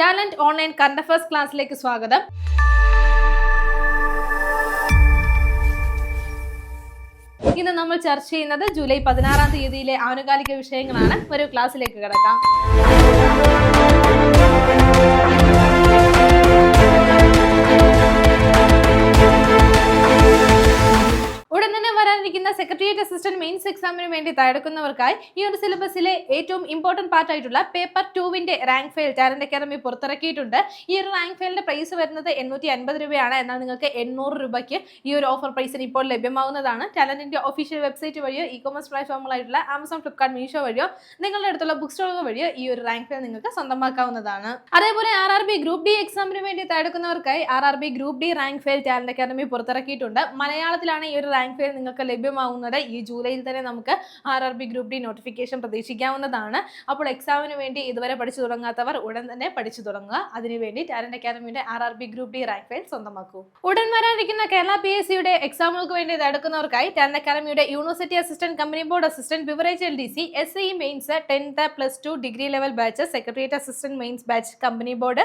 Talent online current affairs ക്ലാസ്സിലേക്ക് സ്വാഗതം. ഇന്ന് നമ്മൾ ചർച്ച ചെയ്യുന്നത് ജൂലൈ പതിനാറാം തീയതിയിലെ ആനുകാലിക വിഷയങ്ങളാണ്. ഒരു ക്ലാസ്സിലേക്ക് കിടക്കാം. വരാനിരിക്കുന്ന സെക്രട്ടേറിയറ്റ് അസിസ്റ്റന്റ് മെയിൻസ് എക്സാമിന് വേണ്ടി തയ്യാറെടുക്കുന്നവർക്കായി ഈ ഒരു സിലബസിലെ ഏറ്റവും ഇമ്പോർട്ടന്റ് പാർട്ട് ആയിട്ടുള്ള പേപ്പർ ടുവിന്റെ റാങ്ക് ഫെയിൽ ടാലന്റ് അക്കാദമി പുറത്തിറക്കിയിട്ടുണ്ട്. ഈ ഒരു റാങ്ക് ഫെയിലിന്റെ പ്രൈസ് വരുന്നത് എണ്ണൂറ്റി അൻപത് രൂപയാണ്. എന്നാൽ നിങ്ങൾക്ക് എണ്ണൂറ് രൂപയ്ക്ക് ഈ ഒരു ഓഫർ പ്രൈസിന് ഇപ്പോൾ ലഭ്യമാവുന്നതാണ്. ടാലന്റിന്റെ ഒഫീഷ്യൽ വെബ്സൈറ്റ് വഴിയോ ഇ കൊമേഴ്സ് പ്ലാറ്റ്ഫോമുകളായിട്ടുള്ള ആമസോൺ ഫ്ലിപ്കാർട്ട് മീഷോ വഴിയോ നിങ്ങളുടെ അടുത്തുള്ള ബുക്ക് സ്റ്റോറുകൾ വഴിയോ ഈ ഒരു റാങ്ക് ഫെയിൽ നിങ്ങൾക്ക് സ്വന്തമാക്കാവുന്നതാണ്. അതേപോലെ R R B group D എക്സാമിന് വേണ്ടി തയ്യാറെടുക്കുന്നവർക്കായി R R B group D rank file talent academy പുറത്തിറക്കിയിട്ടുണ്ട്. മലയാളത്തിലാണ് ഈ ഒരു റാങ്ക് ഫെയിൽ നിങ്ങൾക്ക് ലഭ്യമാവുന്നത് ഈ ജൂലൈയിൽ തന്നെ നമുക്ക് R R B group D notification പ്രതീക്ഷിക്കാവുന്നതാണ്. അപ്പോൾ എക്സാമിന് വേണ്ടി ഇതുവരെ പഠിച്ചു തുടങ്ങാത്തവർ ഉടൻ തന്നെ പഠിച്ചു തുടങ്ങുക. അതിനുവേണ്ടി ടാലന്റ് അക്കാദമിയുടെ R R B group D rank file സ്വന്തമാക്കൂ. ഉടൻ വരാനിരിക്കുന്ന കേരള പി എസ് സിയുടെ എക്സാമുകൾക്ക് വേണ്ടി ഇതെടുക്കുന്നവർക്കായി ടാലന്റ് അക്കാദമിയുടെ university assistant company board assistant beverage L D C S E mains tenth plus two degree level batch secretariat assistant mains batch company board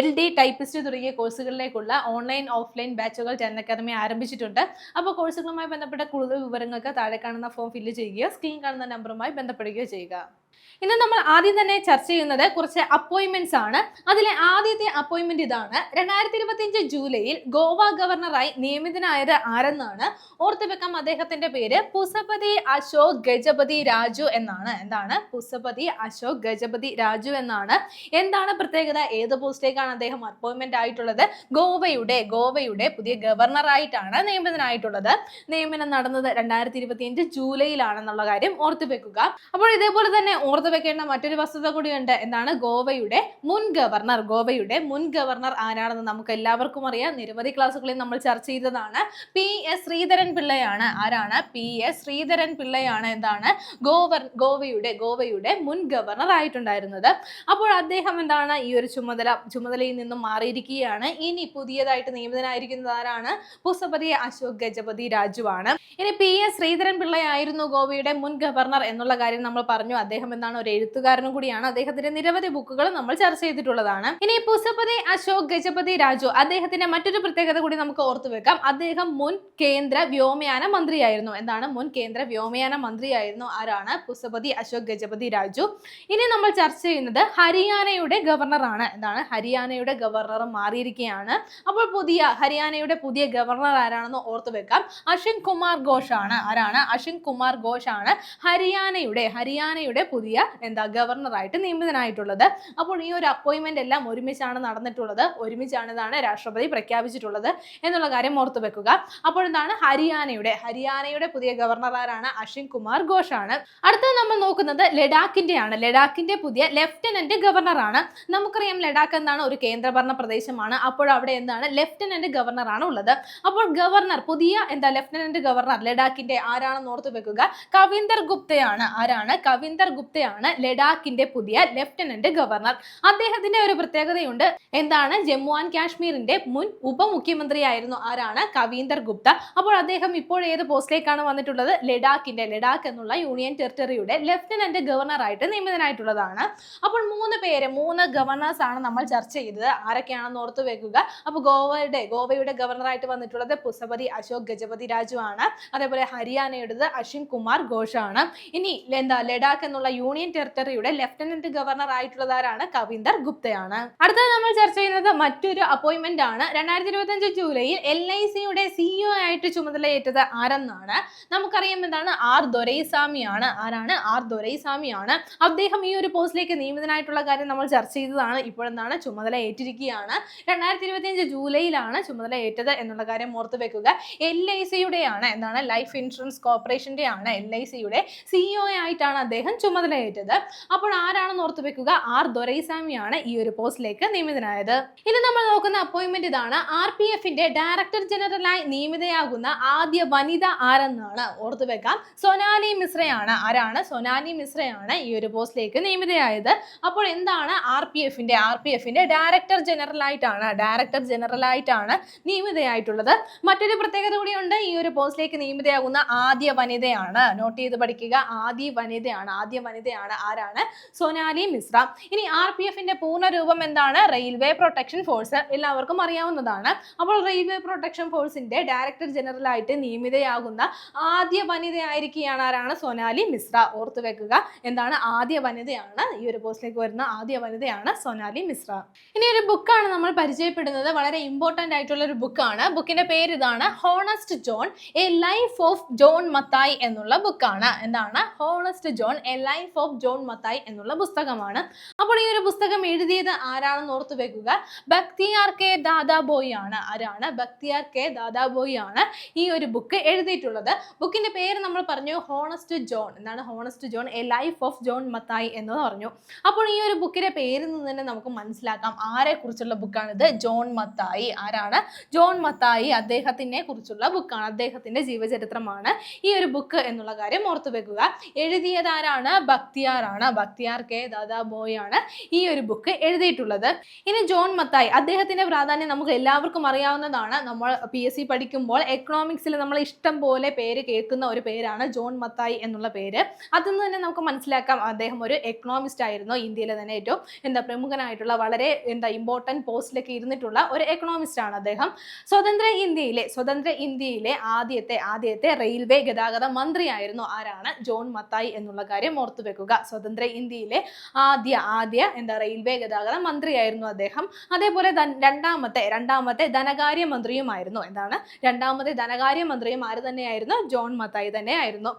L D typist തുടങ്ങിയ കോഴ്സുകളിലേക്കുള്ള ഓൺലൈൻ ഓഫ്ലൈൻ ബാച്ചുകൾ talent academy ആരംഭിച്ചിട്ടുണ്ട്. അപ്പോൾ കോഴ്സുകളുമായി ബന്ധപ്പെട്ട കൂടുതൽ വിവരങ്ങൾക്ക് താഴെ കാണുന്ന ഫോം ഫില്ല് ചെയ്യുകയോ സ്ക്രീൻ കാണുന്ന നമ്പറുമായി ബന്ധപ്പെടുകയോ ചെയ്യുക. ഇന്ന് നമ്മൾ ആദ്യം തന്നെ ചർച്ച ചെയ്യുന്നത് കുറച്ച് അപ്പോയിൻമെന്റ്സ് ആണ്. അതിലെ ആദ്യത്തെ അപ്പോയിൻമെന്റ് ഇതാണ്. രണ്ടായിരത്തി ഇരുപത്തിയഞ്ച് ജൂലൈയിൽ ഗോവ ഗവർണറായി നിയമിതനായത് ആരെന്നാണ്? ഓർത്തുവെക്കാം അദ്ദേഹത്തിന്റെ പേര്. പുസപതി അശോക് ഗജപതി രാജു എന്നാണ്. എന്താണ്? പുസപതി അശോക് ഗജപതി രാജു എന്നാണ്. എന്താണ് പ്രത്യേകത? ഏത് പോസ്റ്റിലേക്കാണ് അദ്ദേഹം അപ്പോയിൻമെന്റ് ആയിട്ടുള്ളത്? ഗോവയുടെ ഗോവയുടെ പുതിയ ഗവർണറായിട്ടാണ് നിയമിതനായിട്ടുള്ളത്. നിയമനം നടന്നത് രണ്ടായിരത്തി ഇരുപത്തിയഞ്ച് ജൂലൈയിലാണെന്നുള്ള കാര്യം ഓർത്തു വെക്കുക. അപ്പോൾ ഇതേപോലെ തന്നെ ഓർത്തു വെക്കേണ്ട മറ്റൊരു വസ്തുത കൂടിയുണ്ട് എന്താണ് ഗോവയുടെ മുൻ ഗവർണർ. ഗോവയുടെ മുൻ ഗവർണർ ആരാണെന്ന് നമുക്ക് എല്ലാവർക്കും അറിയാം. നിരവധി ക്ലാസ്സുകളിൽ നമ്മൾ ചർച്ച ചെയ്തതാണ്. പി. എസ്. ശ്രീധരൻ പിള്ളയാണ്. ആരാണ്? പി. എസ്. ശ്രീധരൻ പിള്ളയാണ് എന്താണ് ഗോവർ ഗോവയുടെ ഗോവയുടെ മുൻ ഗവർണർ ആയിട്ടുണ്ടായിരുന്നത്. അപ്പോൾ അദ്ദേഹം എന്താണ് ഈ ഒരു ചുമതല ചുമതലയിൽ നിന്നും മാറിയിരിക്കുകയാണ്. ഇനി പുതിയതായിട്ട് നിയമിതനായിരിക്കുന്നത് ആരാണ്? പുസപതി അശോക് ഗജപതി രാജുവാണ്. ഇനി പി. എസ്. ശ്രീധരൻ പിള്ളയായിരുന്നു ഗോവയുടെ മുൻ ഗവർണർ എന്നുള്ള കാര്യം നമ്മൾ പറഞ്ഞു. അദ്ദേഹം എന്താണ് ഒരു എഴുത്തുകാരനും കൂടിയാണ് അദ്ദേഹത്തിന്റെ നിരവധി ബുക്കുകൾ നമ്മൾ ചർച്ച ചെയ്തിട്ടുള്ളതാണ്. ഇനി പുസപതി അശോക് ഗജപതി രാജു അദ്ദേഹത്തിന്റെ മറ്റൊരു പ്രത്യേകത കൂടി നമുക്ക് ഓർത്തു വെക്കാം. അദ്ദേഹം മുൻ കേന്ദ്ര വ്യോമയാന മന്ത്രിയായിരുന്നു. എന്താണ്? മുൻ കേന്ദ്ര വ്യോമയാന മന്ത്രിയായിരുന്നു ആരാണ്? പുസപതി അശോക് ഗജപതി രാജു. ഇനി നമ്മൾ ചർച്ച ചെയ്യുന്നത് ഹരിയാനയുടെ ഗവർണറാണ് എന്താണ്? ഹരിയാനയുടെ ഗവർണർ മാറിയിരിക്കുകയാണ്. അപ്പോൾ പുതിയ ഹരിയാനയുടെ പുതിയ ഗവർണർ ആരാണെന്ന് ഓർത്തു വെക്കാം. അശ്വിൻ കുമാർ ഘോഷ് ആണ് ആരാണ്? അശ്വിൻ കുമാർ ഘോഷ് ആണ് ഹരിയാനയുടെ ഹരിയാനയുടെ പുതിയ എന്താ ഗവർണറായിട്ട് നിയമിതനായിട്ടുള്ളത്. അപ്പോൾ ഈ ഒരു അപ്പോയിൻമെന്റ് എല്ലാം ഒരുമിച്ചാണ് നടന്നിട്ടുള്ളത്. ഒരുമിച്ചാണ് ഇതാണ് രാഷ്ട്രപതി പ്രഖ്യാപിച്ചിട്ടുള്ളത് എന്നുള്ള കാര്യം ഓർത്തു വെക്കുക. അപ്പോൾ എന്താണ് ഹരിയാനയുടെ ഹരിയാനയുടെ പുതിയ ഗവർണർ ആരാണ് അശ്വിൻ കുമാർ ഘോഷ് ആണ് അടുത്തത് നമ്മൾ നോക്കുന്നത് ലഡാക്കിന്റെയാണ്. ലഡാക്കിന്റെ പുതിയ ലെഫ്റ്റനന്റ് ഗവർണറാണ്. നമുക്കറിയാം ലഡാക്ക് എന്താണ്? ഒരു കേന്ദ്രഭരണ പ്രദേശമാണ്. അപ്പോൾ അവിടെ എന്താണ്? ലെഫ്റ്റനന്റ് ഗവർണർ ആണ് ഉള്ളത്. അപ്പോൾ ഗവർണർ പുതിയ എന്താ ലെഫ്റ്റനന്റ് ഗവർണർ ലഡാക്കിന്റെ ആരാണെന്ന് ഓർത്തു വെക്കുക. കവീന്ദർ ഗുപ്തയാണ്. ആരാണ്? കവിന്ദർ ഗുപ്തയാണ് ലഡാക്കിന്റെ പുതിയ ലെഫ്റ്റനന്റ് ഗവർണർ. അദ്ദേഹത്തിന്റെ ഒരു പ്രത്യേകതയുണ്ട്. എന്താണ്? ജമ്മു ആൻഡ് കാശ്മീരിന്റെ മുൻ ഉപമുഖ്യമന്ത്രിയായിരുന്നു ആരാണ്? കവീന്ദർ ഗുപ്ത. അപ്പോൾ അദ്ദേഹം ഇപ്പോൾ ഏത് പോസ്റ്റിലേക്കാണ് വന്നിട്ടുള്ളത്? ലഡാക്കിന്റെ ലഡാക്ക് എന്നുള്ള യൂണിയൻ ടെറിട്ടറിയുടെ ലെഫ്റ്റനന്റ് ഗവർണർ ആയിട്ട് നിയമിതനായിട്ടുള്ളതാണ്. അപ്പോൾ മൂന്ന് പേര് മൂന്ന് ഗവർണേഴ്സ് ആണ് നമ്മൾ ചർച്ച ചെയ്തത്. ആരൊക്കെയാണെന്ന് ഓർത്തു വെക്കുക. അപ്പോൾ ഗോവയുടെ ഗോവയുടെ ഗവർണർ ആയിട്ട് വന്നിട്ടുള്ളത് പുസപതി അശോക് ഗജപതി രാജു ആണ്. അതേപോലെ ഹരിയാനയുടേത് അശ്വിൻ കുമാർ ഘോഷാണ്. ഇനി എന്താ? ലഡാക്ക് എന്നുള്ള യൂണിയൻ ടെറിട്ടറിയുടെ ലെഫ്റ്റനന്റ് ഗവർണർ ആയിട്ടുള്ളതാരാണ് കവിന്ദർ ഗുപ്തയാണ്. അടുത്തത് നമ്മൾ ചർച്ച ചെയ്യുന്നത് മറ്റൊരു അപ്പോയിന്റ്മെന്റ് ആണ്. രണ്ടായിരത്തി ഇരുപത്തഞ്ച് ജൂലൈയിൽ എൽ ഐ സിയുടെ സിഇഒ ആയിട്ട് ചുമതലയേറ്റത് ആരെന്നാണ്? നമുക്കറിയാം എന്താണ്? ആർ ദൊരൈസ്വാമിയാണ്. ആരാണ്? ആർ ദൊരൈസ്വാമിയാണ്. അദ്ദേഹം ഈ ഒരു പോസ്റ്റിലേക്ക് നിയമിതനായിട്ടുള്ള കാര്യം നമ്മൾ ചർച്ച ചെയ്തതാണ്. ഇപ്പോഴെന്താണ് ചുമതല ഏറ്റിരിക്കുകയാണ് രണ്ടായിരത്തി ഇരുപത്തിയഞ്ച് ജൂലൈയിലാണ് ചുമതല ഏറ്റത് എന്നുള്ള കാര്യം ഓർത്ത് വെക്കുക. എൽ ഐ സിയുടെയാണ് എന്താണ്? ലൈഫ് ഇൻഷുറൻസ് കോർപ്പറേഷന്റെ ആണ് എൽ ഐ സിയുടെ സിഇഒ ആയിട്ടാണ് അദ്ദേഹം ചുമതലയേറ്റത് അപ്പോൾ ആരാണെന്ന് ഓർത്ത് വെക്കുക? ആർ ദൊരൈസ്വാമിയാണ് ഈ ഒരു പോസ്റ്റിലേക്ക് നിയമിതനായത്. ഇനി നമ്മൾ നോക്കുന്ന അപ്പോയിന്റ്മെന്റ് ഇതാണ്. ആർ പി എഫിന്റെ ഡയറക്ടർ ജനറലായി നിയമിതയാകുന്ന ആദ്യ വനിത ആരെന്നാണ് ഓർത്തു വെക്കാം. സൊനാലി മിശ്രയാണ്. ആരാണ്? സൊനാലി മിശ്രയാണ് ഈ ഒരു പോസ്റ്റിലേക്ക് നിയമിതയായത്. അപ്പോൾ എന്താണ് ആർ പി എഫിന്റെ ആർ പി എഫിന്റെ ഡയറക്ടർ ജനറൽ ആയിട്ടാണ് ഡയറക്ടർ ജനറൽ ആയിട്ടാണ് നിയമിതയായിട്ടുള്ളത്. മറ്റൊരു പ്രത്യേകത കൂടിയുണ്ട്. ഈ ഒരു പോസ്റ്റിലേക്ക് നിയമിതയാകുന്ന ആദ്യ വനിതയാണ്. നോട്ട് ചെയ്ത് പഠിക്കുക. ആദ്യ വനിതയാണ് ആദ്യ വനിതയാണ് വനിതയാണ് ആരാണ്? സോനാലി മിശ്ര. ഇനി ആർ പി എഫിന്റെ പൂർണ രൂപം എന്താണ്? Railway protection force. എല്ലാവർക്കും അറിയാവുന്നതാണ്. അപ്പോൾ റെയിൽവേ പ്രൊട്ടക്ഷൻ ഫോഴ്സിന്റെ ഡയറക്ടർ ജനറൽ ആയിട്ട് നിയമിതയാകുന്ന ആദ്യ വനിതയായിരിക്കുകയാണ് ആരാണ്? സോനാലി മിശ്ര. ഓർത്തു വെക്കുക. എന്താണ് ആദ്യ വനിതയാണ്? ഈ ഒരു പോസ്റ്റിലേക്ക് വരുന്ന ആദ്യ വനിതയാണ് സോനാലി മിശ്ര. ഇനി ഒരു ബുക്കാണ് നമ്മൾ പരിചയപ്പെടുന്നത്. വളരെ ഇമ്പോർട്ടന്റ് ആയിട്ടുള്ള ഒരു ബുക്കാണ്. ബുക്കിന്റെ പേര് ഇതാണ് honest John a life of John Mathai എന്നുള്ള ബുക്കാണ്. എന്താണ്? Honest John a life of John Mathai എന്നുള്ള പുസ്തകമാണ്. അപ്പോൾ ഈ ഒരു പുസ്തകം എഴുതിയത് ആരാണെന്ന് ഓർത്തു വെക്കുക? ഭക്തിയാർ കെ ദാദാബോയ് ആണ്. ആരാണ്? ഭക്തിയാർ കെ ദാദാബോയ് ആണ് ഈ ഒരു ബുക്ക് എഴുതിയിട്ടുള്ളത്. ബുക്കിന്റെ പേര് നമ്മൾ പറഞ്ഞു ഹോണസ്റ്റ് ജോൺ എന്നാണ് honest John a life of John Mathai എന്ന് പറഞ്ഞു. അപ്പോൾ ഈ ഒരു ബുക്കിന്റെ പേരിൽ നിന്ന് തന്നെ നമുക്ക് മനസ്സിലാക്കാം. ആരെ കുറിച്ചുള്ള ബുക്കാണിത് ജോൺ മത്തായി ആരാണ്? ജോൺ മത്തായി അദ്ദേഹത്തിനെ കുറിച്ചുള്ള ബുക്കാണ് അദ്ദേഹത്തിന്റെ ജീവചരിത്രമാണ് ഈ ഒരു ബുക്ക് എന്നുള്ള കാര്യം ഓർത്തു വെക്കുക. എഴുതിയത് ആരാണ്? ബക്തിയാറാണ് ബക്തിയാർ കെ ദാദാ ബോയ് ആണ് ഈ ഒരു ബുക്ക് എഴുതിയിട്ടുള്ളത്. ഇനി ജോൺ മത്തായി അദ്ദേഹത്തിന്റെ പ്രാധാന്യം നമുക്ക് എല്ലാവർക്കും അറിയാവുന്നതാണ്. നമ്മൾ പി എസ് സി പഠിക്കുമ്പോൾ എക്കണോമിക്സിൽ നമ്മൾ ഇഷ്ടം പോലെ പേര് കേൾക്കുന്ന ഒരു പേരാണ് ജോൺ മത്തായി എന്നുള്ള പേര്. അതിൽ നിന്ന് തന്നെ നമുക്ക് മനസ്സിലാക്കാം അദ്ദേഹം ഒരു എക്കണോമിസ്റ്റ് ആയിരുന്നു ഇന്ത്യയിലെ തന്നെ ഏറ്റവും എന്താ പ്രമുഖനായിട്ടുള്ള വളരെ എന്താ ഇമ്പോർട്ടന്റ് പോസ്റ്റിലൊക്കെ ഇരുന്നിട്ടുള്ള ഒരു എക്കണോമിസ്റ്റ് ആണ് അദ്ദേഹം. സ്വതന്ത്ര ഇന്ത്യയിലെ സ്വതന്ത്ര ഇന്ത്യയിലെ ആദ്യത്തെ ആദ്യത്തെ റെയിൽവേ ഗതാഗത മന്ത്രിയായിരുന്നു ആരാണ്? ജോൺ മത്തായി എന്നുള്ള കാര്യം ഓർത്തു വെക്കുക. സ്വതന്ത്ര ഇന്ത്യയിലെ ആദ്യ ആദ്യ എന്താ റെയിൽവേ ഗതാഗത മന്ത്രിയായിരുന്നു അദ്ദേഹം. അതേപോലെ രണ്ടാമത്തെ രണ്ടാമത്തെ ധനകാര്യ മന്ത്രിയുമായിരുന്നു എന്താണ്? രണ്ടാമത്തെ ധനകാര്യ മന്ത്രിയും ആര് തന്നെയായിരുന്നു? ജോൺ മത്തായി തന്നെയായിരുന്നു.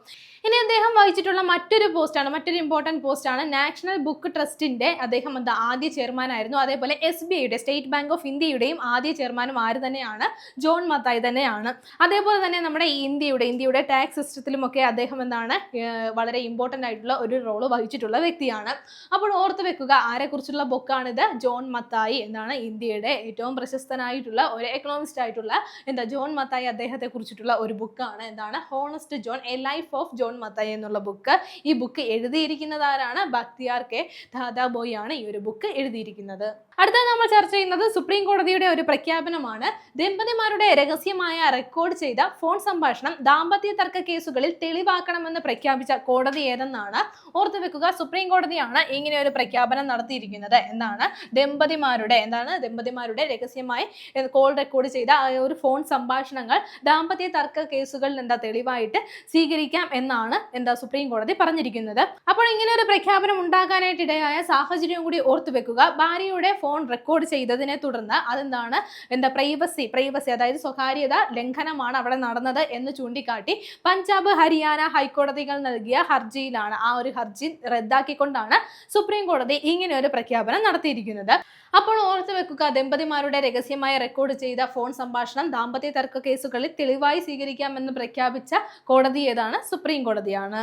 ഇനി അദ്ദേഹം വഹിച്ചിട്ടുള്ള മറ്റൊരു പോസ്റ്റാണ് മറ്റൊരു ഇമ്പോർട്ടന്റ് പോസ്റ്റാണ് നാഷണൽ ബുക്ക് ട്രസ്റ്റിന്റെ അദ്ദേഹം എന്താ ആദ്യ ചെയർമാനായിരുന്നു അതേപോലെ എസ് ബി ഐയുടെ സ്റ്റേറ്റ് ബാങ്ക് ഓഫ് ഇന്ത്യയുടെയും ആദ്യ ചെയർമാനും ആര് തന്നെയാണ്? ജോൺ മത്തായി തന്നെയാണ്. അതേപോലെ തന്നെ നമ്മുടെ ഇന്ത്യയുടെ ഇന്ത്യയുടെ ടാക്സ് സിസ്റ്റത്തിലുമൊക്കെ അദ്ദേഹം എന്താണ് വളരെ ഇമ്പോർട്ടന്റ് ആയിട്ടുള്ള ഒരു റോൾ വഹിച്ചിട്ടുള്ള വ്യക്തിയാണ്. അപ്പോൾ ഓർത്ത് വെക്കുക ആരെക്കുറിച്ചുള്ള ബുക്കാണിത്? ജോൺ മത്തായി എന്നാണ് ഇന്ത്യയുടെ ഏറ്റവും പ്രശസ്തനായിട്ടുള്ള ഒരു എക്കണോമിസ്റ്റ് ആയിട്ടുള്ള എന്താ ജോൺ മത്തായി അദ്ദേഹത്തെ കുറിച്ചിട്ടുള്ള ഒരു ബുക്കാണ്. എന്താണ്? Honest John a life of John Mathai എന്നുള്ള ബുക്ക്. ഈ ബുക്ക് എഴുതിയിരിക്കുന്നത് ആരാണ്? ബക്തിയാർ കെ ദാദാബോയി ആണ് ഈ ഒരു ബുക്ക് എഴുതിയിരിക്കുന്നത്. അടുത്ത നമ്മൾ ചർച്ച ചെയ്യുന്നത് സുപ്രീം കോടതിയുടെ ഒരു പ്രഖ്യാപനമാണ്. ദമ്പതിമാരുടെ രഹസ്യമായ റെക്കോർഡ് ചെയ്ത ഫോൺ സംഭാഷണം ദാമ്പത്യ തർക്ക കേസുകളിൽ തെളിവാക്കണമെന്ന് പ്രഖ്യാപിച്ച കോടതി ഏതെന്നാണ് ഓർത്തു വെക്കുക. സുപ്രീം കോടതിയാണ് ഇങ്ങനെ ഒരു പ്രഖ്യാപനം നടത്തിയിരിക്കുന്നത് എന്നാണ് ദമ്പതിമാരുടെ എന്താണ് ദമ്പതിമാരുടെ രഹസ്യമായി കോൾ റെക്കോർഡ് ചെയ്ത ഒരു ഫോൺ സംഭാഷണങ്ങൾ ദാമ്പത്യ തർക്ക കേസുകളിൽ എന്താ തെളിവായിട്ട് സ്വീകരിക്കാം എന്നാണ് എന്താ സുപ്രീം കോടതി പറഞ്ഞിരിക്കുന്നത്. അപ്പോൾ ഇങ്ങനെ ഒരു പ്രഖ്യാപനം ഉണ്ടാകാനായിട്ട് ഇടയായ സാഹചര്യം കൂടി ഓർത്തു വെക്കുക. ഭാര്യയുടെ ഫോൺ റെക്കോർഡ് ചെയ്തതിനെ തുടർന്ന് അതെന്താണ്? എന്താ പ്രൈവസി പ്രൈവസി അതായത് സ്വകാര്യത ലംഘനമാണ് അവിടെ നടന്നത് എന്ന് ചൂണ്ടിക്കാട്ടി പഞ്ചാബ് ഹരിയാന ഹൈക്കോടതികൾ നൽകിയ ഹർജിയിലാണ് ആ ഒരു ഹർജി റദ്ദാക്കിക്കൊണ്ടാണ് സുപ്രീം കോടതി ഇങ്ങനെ ഒരു പ്രഖ്യാപനം നടത്തിയിരിക്കുന്നത്. അപ്പോൾ ഓർത്ത് വെക്കുക ദമ്പതിമാരുടെ രഹസ്യമായ റെക്കോർഡ് ചെയ്ത ഫോൺ സംഭാഷണം ദാമ്പത്യ തർക്ക കേസുകളിൽ തെളിവായി സ്വീകരിക്കാമെന്ന് പ്രഖ്യാപിച്ച കോടതി ഏതാണ്? സുപ്രീം കോടതിയാണ്.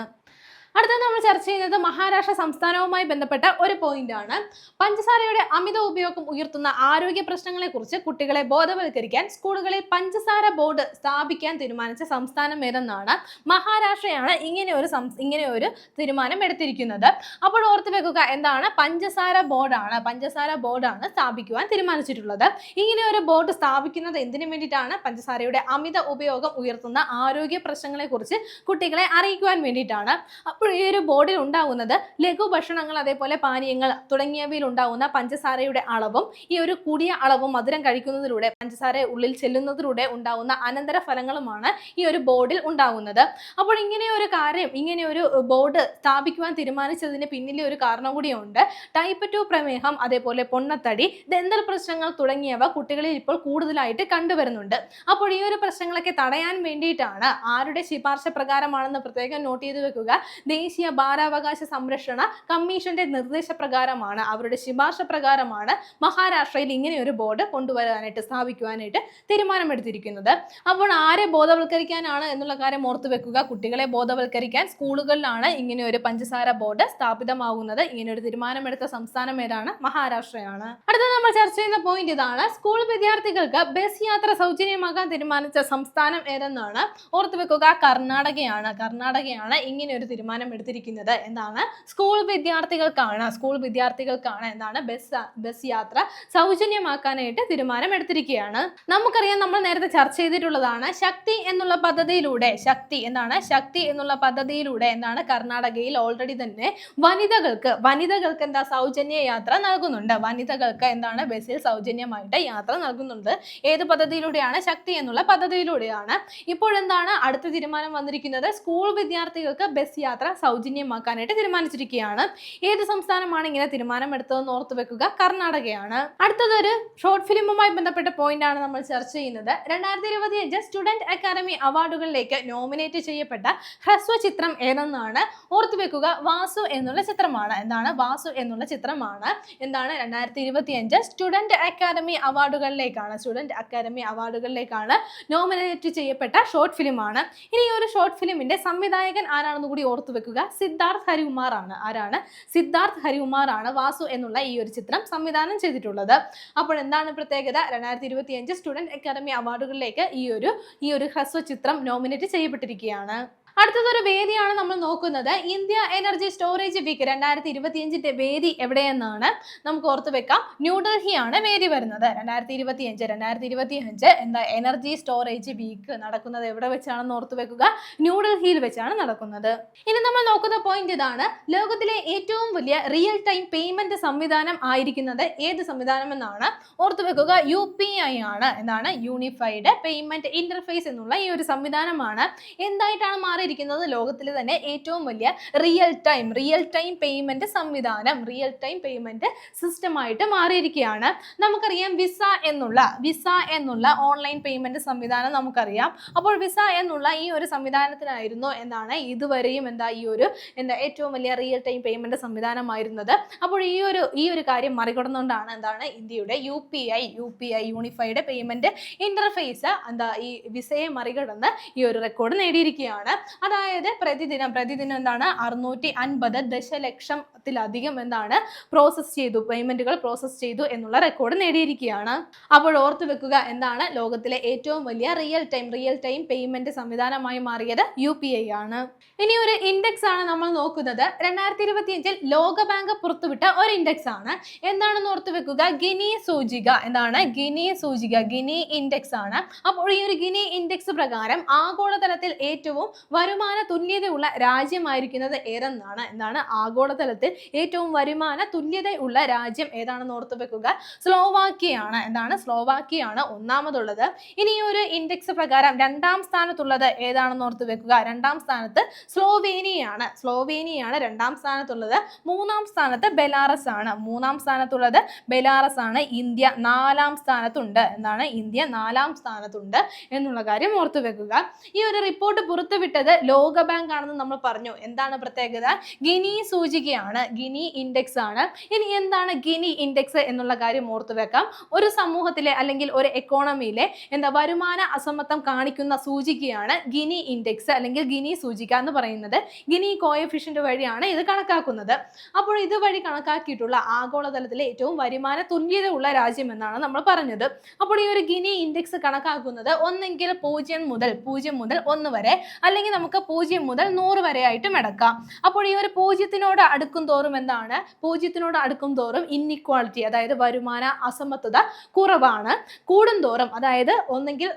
അടുത്ത നമ്മൾ ചർച്ച ചെയ്യുന്നത് മഹാരാഷ്ട്ര സംസ്ഥാനവുമായി ബന്ധപ്പെട്ട ഒരു പോയിന്റ് ആണ്. പഞ്ചസാരയുടെ അമിത ഉപയോഗം ഉയർത്തുന്ന ആരോഗ്യ പ്രശ്നങ്ങളെ കുറിച്ച് കുട്ടികളെ ബോധവൽക്കരിക്കാൻ സ്കൂളുകളിൽ പഞ്ചസാര ബോർഡ് സ്ഥാപിക്കാൻ തീരുമാനിച്ച സംസ്ഥാനം ഏതെന്നാണ് മഹാരാഷ്ട്രയാണ് ഇങ്ങനെ ഒരു ഇങ്ങനെ ഒരു തീരുമാനം എടുത്തിരിക്കുന്നത്. അപ്പോൾ ഓർത്ത് വെക്കുക എന്താണ് പഞ്ചസാര ബോർഡാണ്. പഞ്ചസാര ബോർഡാണ് സ്ഥാപിക്കുവാൻ തീരുമാനിച്ചിട്ടുള്ളത്. ഇങ്ങനെ ഒരു ബോർഡ് സ്ഥാപിക്കുന്നത് എന്തിനു വേണ്ടിയിട്ടാണ്? പഞ്ചസാരയുടെ അമിത ഉപയോഗം ഉയർത്തുന്ന ആരോഗ്യ പ്രശ്നങ്ങളെ കുറിച്ച് കുട്ടികളെ അറിയിക്കുവാൻ വേണ്ടിയിട്ടാണ്. അപ്പോൾ ഈ ഒരു ബോർഡിൽ ഉണ്ടാകുന്നത് ലഘു ഭക്ഷണങ്ങൾ അതേപോലെ പാനീയങ്ങൾ തുടങ്ങിയവയിൽ ഉണ്ടാകുന്ന പഞ്ചസാരയുടെ അളവും ഈ ഒരു കൂടിയ അളവും മധുരം കഴിക്കുന്നതിലൂടെ പഞ്ചസാര ഉള്ളിൽ ചെല്ലുന്നതിലൂടെ ഉണ്ടാകുന്ന അനന്തര ഫലങ്ങളുമാണ് ഈ ഒരു ബോർഡിൽ ഉണ്ടാകുന്നത്. അപ്പോൾ ഇങ്ങനെ ഒരു കാര്യം ഇങ്ങനെ ഒരു ബോർഡ് സ്ഥാപിക്കുവാൻ തീരുമാനിച്ചതിന് പിന്നിലെ ഒരു കാരണം കൂടിയുണ്ട്. ടൈപ്പ് ടു പ്രമേഹം അതേപോലെ പൊണ്ണത്തടി ദന്തൽ പ്രശ്നങ്ങൾ തുടങ്ങിയവ കുട്ടികളിൽ ഇപ്പോൾ കൂടുതലായിട്ട് കണ്ടുവരുന്നുണ്ട്. അപ്പോൾ ഈ ഒരു പ്രശ്നങ്ങളൊക്കെ തടയാൻ വേണ്ടിയിട്ടാണ് ആരുടെ ശുപാർശ പ്രകാരമാണെന്ന് പ്രത്യേകം നോട്ട് ചെയ്ത് വെക്കുക. ദേശീയ ബാലാവകാശ സംരക്ഷണ കമ്മീഷന്റെ നിർദ്ദേശപ്രകാരമാണ് അവരുടെ ശുപാർശ പ്രകാരമാണ് മഹാരാഷ്ട്രയിൽ ഇങ്ങനെ ഒരു ബോർഡ് കൊണ്ടുവരാനായിട്ട് സ്ഥാപിക്കുവാനായിട്ട് തീരുമാനമെടുത്തിരിക്കുന്നത്. അപ്പോൾ ആരെ ബോധവൽക്കരിക്കാനാണ് എന്നുള്ള കാര്യം ഓർത്തു വെക്കുക. കുട്ടികളെ ബോധവൽക്കരിക്കാൻ സ്കൂളുകളിലാണ് ഇങ്ങനെ ഒരു പഞ്ചസാര ബോർഡ് സ്ഥാപിതമാകുന്നത് ഇങ്ങനെ ഒരു തീരുമാനമെടുത്ത സംസ്ഥാനം ഏതാണ്? മഹാരാഷ്ട്രയാണ്. അടുത്ത നമ്മൾ ചർച്ച ചെയ്യുന്ന പോയിന്റ് ഇതാണ്. സ്കൂൾ വിദ്യാർത്ഥികൾക്ക് ബസ് യാത്ര സൗജന്യമാക്കാൻ തീരുമാനിച്ച സംസ്ഥാനം ഏതെന്നാണ്? ഓർത്തു വെക്കുക. കർണാടകയാണ്. കർണാടകയാണ് ഇങ്ങനെ ഒരു തീരുമാനം തീരുമാനം എടുത്തിരിക്കുന്നത് എന്താണ് സ്കൂൾ വിദ്യാർത്ഥികൾക്കാണ് സ്കൂൾ വിദ്യാർത്ഥികൾക്കാണ് എന്താണ് ബസ് ബസ് യാത്ര സൗജന്യമാക്കാനായിട്ട് തീരുമാനം എടുത്തിരിക്കുകയാണ്. നമുക്കറിയാം നമ്മൾ നേരത്തെ ചർച്ച ചെയ്തിട്ടുള്ളതാണ് ശക്തി എന്നുള്ള പദ്ധതിയിലൂടെ ശക്തി എന്താണ്? ശക്തി എന്നുള്ള പദ്ധതിയിലൂടെ എന്താണ് കർണാടകയിൽ ഓൾറെഡി തന്നെ വനിതകൾക്ക് വനിതകൾക്ക് എന്താ സൗജന്യ യാത്ര നൽകുന്നുണ്ട്. വനിതകൾക്ക് എന്താണ് ബസ്സിൽ സൗജന്യമായിട്ട് യാത്ര നൽകുന്നുണ്ട്. ഏത് പദ്ധതിയിലൂടെയാണ് ശക്തി എന്നുള്ള പദ്ധതിയിലൂടെയാണ്. ഇപ്പോഴെന്താണ് അടുത്ത തീരുമാനം വന്നിരിക്കുന്നത്? സ്കൂൾ വിദ്യാർത്ഥികൾക്ക് ബസ് യാത്ര സൗജന്യമാക്കാനായിട്ട് തീരുമാനിച്ചിരിക്കുകയാണ്. ഏത് സംസ്ഥാനമാണ് ഇങ്ങനെ തീരുമാനം എടുത്തതെന്ന് ഓർത്തു വെക്കുക. കർണാടകയാണ്. അടുത്തതൊരു ഷോർട്ട് ഫിലിമുമായി ബന്ധപ്പെട്ട പോയിന്റ് ആണ് നമ്മൾ ചർച്ച ചെയ്യുന്നത്. രണ്ടായിരത്തി ഇരുപത്തി അഞ്ച് സ്റ്റുഡന്റ് അക്കാദമി അവാർഡുകളിലേക്ക് നോമിനേറ്റ് ചെയ്യപ്പെട്ട ഹ്രസ്വ ചിത്രം ഏതെന്നാണ് ഓർത്തു വെക്കുക. വാസു എന്നുള്ള ചിത്രമാണ്. എന്താണ്? വാസു എന്നുള്ള ചിത്രമാണ്. എന്താണ്? രണ്ടായിരത്തി ഇരുപത്തി അഞ്ച് സ്റ്റുഡന്റ് അക്കാദമി അവാർഡുകളിലേക്കാണ് സ്റ്റുഡന്റ് അക്കാദമി അവാർഡുകളിലേക്കാണ് നോമിനേറ്റ് ചെയ്യപ്പെട്ട ഷോർട്ട് ഫിലിമാണ് ഇനി ഈ ഒരു ഷോർട്ട് ഫിലിമിന്റെ സംവിധായകൻ ആരാണെന്ന് കൂടി ഓർത്തു വെക്കുക. സിദ്ധാർത്ഥ് ഹരികുമാർ ആണ് ആരാണ്? സിദ്ധാർത്ഥ് ഹരികുമാർ ആണ് വാസു എന്നുള്ള ഈ ഒരു ചിത്രം സംവിധാനം ചെയ്തിട്ടുള്ളത്. അപ്പോൾ എന്താണ് പ്രത്യേകത? രണ്ടായിരത്തി ഇരുപത്തി അഞ്ച് സ്റ്റുഡന്റ് അക്കാദമി അവാർഡുകളിലേക്ക് ഈ ഒരു ഈ ഒരു ഹ്രസ്വ ചിത്രം നോമിനേറ്റ് ചെയ്യപ്പെട്ടിരിക്കുകയാണ്. അടുത്തതൊരു വേദിയാണ് നമ്മൾ നോക്കുന്നത്. ഇന്ത്യ എനർജി സ്റ്റോറേജ് വീക്ക് രണ്ടായിരത്തി ഇരുപത്തിയഞ്ചിന്റെ വേദി എവിടെയെന്നാണ് നമുക്ക് ഓർത്ത് വെക്കാം. ന്യൂഡൽഹിയാണ് വേദി വരുന്നത്. രണ്ടായിരത്തി ഇരുപത്തി അഞ്ച് രണ്ടായിരത്തി ഇരുപത്തി അഞ്ച് എന്താ എനർജി സ്റ്റോറേജ് വീക്ക് നടക്കുന്നത് എവിടെ വെച്ചാണെന്ന് ഓർത്ത് വെക്കുക. ന്യൂഡൽഹിയിൽ വെച്ചാണ് നടക്കുന്നത്. ഇനി നമ്മൾ നോക്കുന്ന പോയിന്റ് ഇതാണ്. ലോകത്തിലെ ഏറ്റവും വലിയ റിയൽ ടൈം പേയ്മെന്റ് സംവിധാനം ആയിരിക്കുന്നത് ഏത് സംവിധാനം എന്നാണ് ഓർത്ത് വെക്കുക. യു പി ഐ ആണ്. എന്താണ് യൂണിഫൈഡ് പേയ്മെന്റ് ഇന്റർഫേസ് എന്നുള്ള ഈ ഒരു സംവിധാനമാണ്. എന്തായിട്ടാണ് മാറിയിരിക്കുന്നത് ലോകത്തിലെ തന്നെ ഏറ്റവും വലിയ real time real time payment സംവിധാനം റിയൽ ടൈം പേയ്മെന്റ് സിസ്റ്റമായിട്ട് മാറിയിരിക്കുകയാണ്. നമുക്കറിയാം വിസ എന്നുള്ള വിസ എന്നുള്ള ഓൺലൈൻ പേയ്മെന്റ് സംവിധാനം നമുക്കറിയാം. അപ്പോൾ വിസ എന്നുള്ള ഈ ഒരു സംവിധാനത്തിനായിരുന്നു എന്താണ് ഇതുവരെയും എന്താ ഈ ഒരു എന്താ ഏറ്റവും വലിയ റിയൽ ടൈം പേയ്മെന്റ് സംവിധാനമായിരുന്നത്. അപ്പോൾ ഈ ഒരു ഈ ഒരു കാര്യം മറികടന്നുകൊണ്ടാണ് എന്താണ് ഇന്ത്യയുടെ U P I U P I unified payment interface എന്താ ഈ വിസയെ മറികടന്ന് ഈ ഒരു റെക്കോർഡ് നേടിയിരിക്കുകയാണ്. അതായത് പ്രതിദിനം പ്രതിദിനം എന്താണ്? അറുന്നൂറ്റി അൻപത് ദശലക്ഷത്തിലധികം എന്താണ്? പ്രോസസ് ചെയ്തു പേയ്മെന്റുകൾ പ്രോസസ് ചെയ്തു എന്നുള്ള റെക്കോർഡ് നേടിയിരിക്കുകയാണ്. അപ്പോൾ ഓർത്തു വെക്കുക എന്താണ്? ലോകത്തിലെ ഏറ്റവും വലിയ real time real time payment സംവിധാനമായി മാറിയത് യു പി ഐ ആണ്. ഇനി ഒരു ഇൻഡെക്സ് ആണ് നമ്മൾ നോക്കുന്നത്. രണ്ടായിരത്തി ഇരുപത്തിയഞ്ചിൽ ലോകബാങ്ക് പുറത്തുവിട്ട ഒരു ഇൻഡെക്സ് ആണ്. എന്താണെന്ന് ഓർത്തു വെക്കുക? ഗിനി സൂചിക. എന്താണ്? ഗിനി സൂചിക ഗിനി ഇൻഡെക്സ് ആണ്. അപ്പോൾ ഈ ഒരു ഗിനി ഇൻഡെക്സ് പ്രകാരം ആഗോളതലത്തിൽ ഏറ്റവും വരുമാന തുല്യതയുള്ള രാജ്യമായിരിക്കുന്നത് ഏതെന്നാണ്? എന്താണ്? ആഗോളതലത്തിൽ ഏറ്റവും വരുമാന തുല്യതയുള്ള രാജ്യം ഏതാണെന്ന് ഓർത്തു വെക്കുക. സ്ലോവാക്കിയാണ് എന്താണ്? സ്ലോവാക്കിയാണ് ഒന്നാമതുള്ളത്. ഇനി ഒരു ഇൻഡെക്സ് പ്രകാരം രണ്ടാം സ്ഥാനത്തുള്ളത് ഏതാണെന്ന് ഓർത്തു വെക്കുക. രണ്ടാം സ്ഥാനത്ത് സ്ലോവേനിയാണ്. സ്ലോവേനിയാണ് രണ്ടാം സ്ഥാനത്തുള്ളത്. മൂന്നാം സ്ഥാനത്ത് ബെലാറസ് ആണ്. മൂന്നാം സ്ഥാനത്തുള്ളത് ബെലാറസ് ആണ്. ഇന്ത്യ നാലാം സ്ഥാനത്തുണ്ട്. എന്താണ്? ഇന്ത്യ നാലാം സ്ഥാനത്തുണ്ട് എന്നുള്ള കാര്യം ഓർത്തു വെക്കുക. ഈ ഒരു റിപ്പോർട്ട് പുറത്തുവിട്ടത് ലോക ബാങ്ക് ആണെന്ന് നമ്മൾ പറഞ്ഞു. എന്താണ് പ്രത്യേകത? ഗിനി സൂചികയാണ്. ഗിനി ഇൻഡെക്സ് ആണ്. ഇനി എന്താണ് ഗിനി ഇൻഡെക്സ് എന്നുള്ള കാര്യം ഓർത്തു വെക്കാം. ഒരു സമൂഹത്തിലെ അല്ലെങ്കിൽ ഒരു എക്കോണമിയിലെ എന്താ വരുമാന അസമത്വം കാണിക്കുന്ന സൂചികയാണ് ഗിനി ഇൻഡെക്സ് അല്ലെങ്കിൽ ഗിനി സൂചിക എന്ന് പറയുന്നത്. ഗിനി കോയഫിഷ്യന്റ് വഴിയാണ് ഇത് കണക്കാക്കുന്നത്. അപ്പോൾ ഇതുവഴി കണക്കാക്കിയിട്ടുള്ള ആഗോളതലത്തിലെ ഏറ്റവും വരുമാന തുല്യത ഉള്ള രാജ്യം എന്നാണ് നമ്മൾ പറഞ്ഞത്. അപ്പോൾ ഈ ഒരു ഗിനി ഇൻഡെക്സ് കണക്കാക്കുന്നത് ഒന്നെങ്കിൽ പൂജ്യം മുതൽ പൂജ്യം മുതൽ ഒന്ന് വരെ അല്ലെങ്കിൽ നമുക്ക് പൂജ്യം മുതൽ നൂറ് വരെ മടക്കാം. അപ്പോൾ ഈ ഒരു പൂജ്യത്തിനോട് അടുക്കും തോറും എന്താണ്? പൂജ്യത്തിനോട് അടുക്കും തോറും ഇന്നിക്വാളിറ്റി അതായത് വരുമാന അസമത്വത കുറവാണ്. കൂടുന്തോറും അതായത് ഒന്നെങ്കിൽ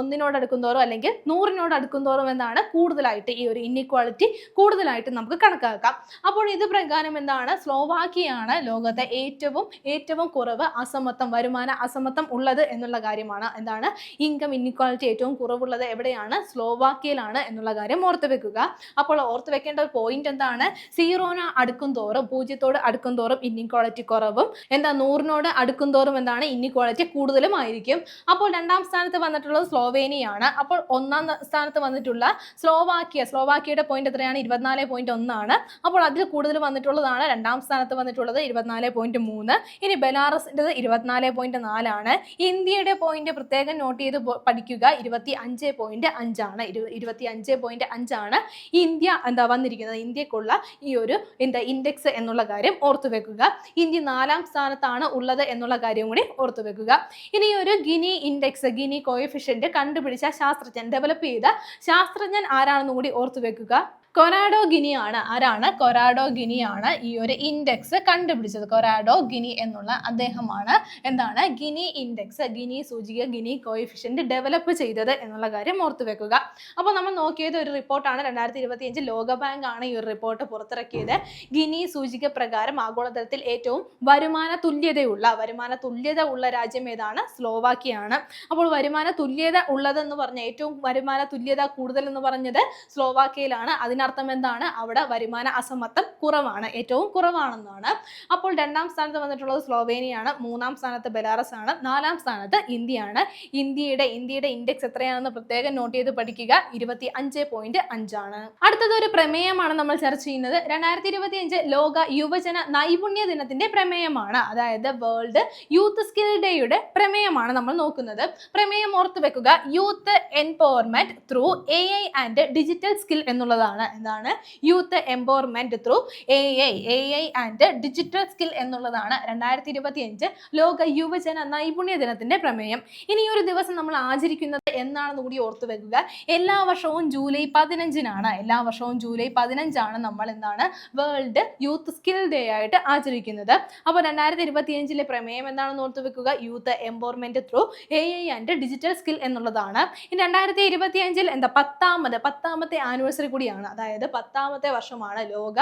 ഒന്നിനോട് അടുക്കും തോറും അല്ലെങ്കിൽ നൂറിനോട് അടുക്കും തോറും എന്താണ്? കൂടുതലായിട്ട് ഈ ഒരു ഇന്നിക്വാളിറ്റി കൂടുതലായിട്ട് നമുക്ക് കണക്കാക്കാം. അപ്പോൾ ഇത് പ്രകാരം എന്താണ്? സ്ലോവാക്കിയാണ് ലോകത്തെ ഏറ്റവും ഏറ്റവും കുറവ് അസമത്വം വരുമാന അസമത്വം ഉള്ളത് എന്നുള്ള കാര്യമാണ്. എന്താണ്? ഇൻകം ഇന്നിക്വാളിറ്റി ഏറ്റവും കുറവുള്ളത് എവിടെയാണ്? സ്ലോവാക്കിയയിലാണ് എന്നുള്ള കാര്യം ഓർത്ത് വെക്കുക. അപ്പോൾ ഓർത്ത് വെക്കേണ്ട ഒരു പോയിന്റ് എന്താണ്? സീറോന അടുക്കും തോറും പൂജ്യത്തോട് അടുക്കും തോറും ഇന്നിക്വാളിറ്റി കുറവും. എന്താ? നൂറിനോട് അടുക്കും തോറും എന്താണ്? ഇന്നിക്വാളിറ്റി കൂടുതലും ആയിരിക്കും. അപ്പോൾ രണ്ടാം സ്ഥാനത്ത് വന്നിട്ടുള്ളത് സ്ലോവേനിയാണ്. അപ്പോൾ ഒന്നാം സ്ഥാനത്ത് വന്നിട്ടുള്ള സ്ലോവാക്കിയ സ്ലോവാക്കിയയുടെ പോയിന്റ് എത്രയാണ്? ഇരുപത്തിനാല് പോയിന്റ് ഒന്നാണ്. അപ്പോൾ അതിൽ കൂടുതൽ വന്നിട്ടുള്ളതാണ് രണ്ടാം സ്ഥാനത്ത് വന്നിട്ടുള്ളത് ഇരുപത്തിനാല് പോയിന്റ് മൂന്ന്. ഇനി ബെലാറസിന്റെത് ഇരുപത്തിനാല് പോയിന്റ് നാലാണ്. ഇന്ത്യയുടെ പോയിന്റ് പ്രത്യേകം നോട്ട് ചെയ്ത് പഠിക്കുക. ഇരുപത്തി അഞ്ച് പോയിന്റ് അഞ്ചാണ്. ഇരുപത്തി അഞ്ച് പോയിന്റ് അഞ്ചാണ് ഇന്ത്യ എന്താ വന്നിരിക്കുന്നത്? ഇന്ത്യക്കുള്ള ഈ ഒരു എന്താ ഇൻഡെക്സ് എന്നുള്ള കാര്യം ഓർത്തു വെക്കുക. ഇന്ത്യ നാലാം സ്ഥാനത്താണ് ഉള്ളത് എന്നുള്ള കാര്യം കൂടി ഓർത്തു വെക്കുക. ഇനി ഒരു ഗിനി ഇൻഡെക്സ് ഗിനി കോയഫിഷ്യന്റ് കണ്ടുപിടിച്ച ശാസ്ത്രജ്ഞൻ ഡെവലപ്പ് ചെയ്ത ശാസ്ത്രജ്ഞൻ ആരാണെന്നും കൂടി ഓർത്തു വെക്കുക. കൊറാഡോ ഗിനിയാണ്. ആരാണ്? കൊറാഡോ ഗിനിയാണ് ഈ ഒരു ഇൻഡെക്സ് കണ്ടുപിടിച്ചത്. കൊറാഡോ ഗിനി എന്നുള്ള അദ്ദേഹമാണ്. എന്താണ്? ഗിനി ഇൻഡെക്സ് ഗിനി സൂചിക ഗിനി കോയിഫിഷ്യന്റ് ഡെവലപ്പ് ചെയ്തത് എന്നുള്ള കാര്യം ഓർത്തു വെക്കുക. അപ്പോൾ നമ്മൾ നോക്കിയത് ഒരു റിപ്പോർട്ടാണ്. രണ്ടായിരത്തി ഇരുപത്തി അഞ്ച് ലോകബാങ്ക് ആണ് ഈ ഒരു റിപ്പോർട്ട് പുറത്തിറക്കിയത്. ഗിനി സൂചിക പ്രകാരം ആഗോളതലത്തിൽ ഏറ്റവും വരുമാന തുല്യതയുള്ള വരുമാന തുല്യത ഉള്ള രാജ്യം ഏതാണ്? സ്ലോവാക്കിയാണ് അപ്പോൾ വരുമാന തുല്യത ഉള്ളതെന്ന് പറഞ്ഞ ഏറ്റവും വരുമാന തുല്യത കൂടുതൽ എന്ന് പറഞ്ഞത് സ്ലോവാക്കിയയിലാണ് അതിനർത്ഥം എന്താണ്? അവിടെ വരുമാന അസമത്വം കുറവാണ്. ഏറ്റവും കുറവാണെന്നാണ്. അപ്പോൾ രണ്ടാം സ്ഥാനത്ത് വന്നിട്ടുള്ളത് സ്ലോവേനിയാണ്. മൂന്നാം സ്ഥാനത്ത് ബെലാറസ് ആണ് നാലാം സ്ഥാനത്ത് ഇന്ത്യയാണ്. ഇന്ത്യയുടെ ഇന്ത്യയുടെ ഇൻഡെക്സ് എത്രയാണെന്ന് പ്രത്യേകം നോട്ട് ചെയ്ത് പഠിക്കുക. ഇരുപത്തി അഞ്ച് പോയിന്റ് അഞ്ചാണ്. അടുത്തത് ഒരു പ്രമേയമാണ് നമ്മൾ ചർച്ച ചെയ്യുന്നത്. രണ്ടായിരത്തി ഇരുപത്തി അഞ്ച് ലോക യുവജന നൈപുണ്യ ദിനത്തിന്റെ പ്രമേയമാണ്. അതായത് വേൾഡ് യൂത്ത് സ്കിൽ ഡേയുടെ പ്രമേയമാണ് നമ്മൾ നോക്കുന്നത്. പ്രമേയം ഓർത്ത് വെക്കുക. Youth empowerment through A I and digital skill എന്നുള്ളതാണ്. എന്താണ് youth empowerment through A I A I and digital skill എന്നുള്ളതാണ് രണ്ടായിരത്തി ഇരുപത്തി അഞ്ച് ലോക യുവജന നൈപുണ്യ ദിനത്തിന്റെ പ്രമേയം. ഇനി ഒരു ദിവസം നമ്മൾ ആചരിക്കുന്നത് എന്നാണെന്ന് കൂടി ഓർത്തു വെക്കുക. എല്ലാ വർഷവും ജൂലൈ പതിനഞ്ചിനാണ്. എല്ലാ വർഷവും ജൂലൈ പതിനഞ്ചാണ് നമ്മൾ എന്താണ് വേൾഡ് യൂത്ത് സ്കിൽ ഡേ ആയിട്ട് ആചരിക്കുന്നത്. അപ്പോൾ രണ്ടായിരത്തി ഇരുപത്തി അഞ്ചിലെ പ്രമേയം എന്താണെന്ന് ഓർത്തു വെക്കുക? Youth empowerment through A I and digital skill എന്നുള്ളതാണ്. രണ്ടായിരത്തി ഇരുപത്തി അഞ്ചിൽ എന്താ പത്താമത് പത്താമത്തെ ആനിവേഴ്സറി കൂടിയാണ്. അതായത് പത്താമത്തെ വർഷമാണ് ലോക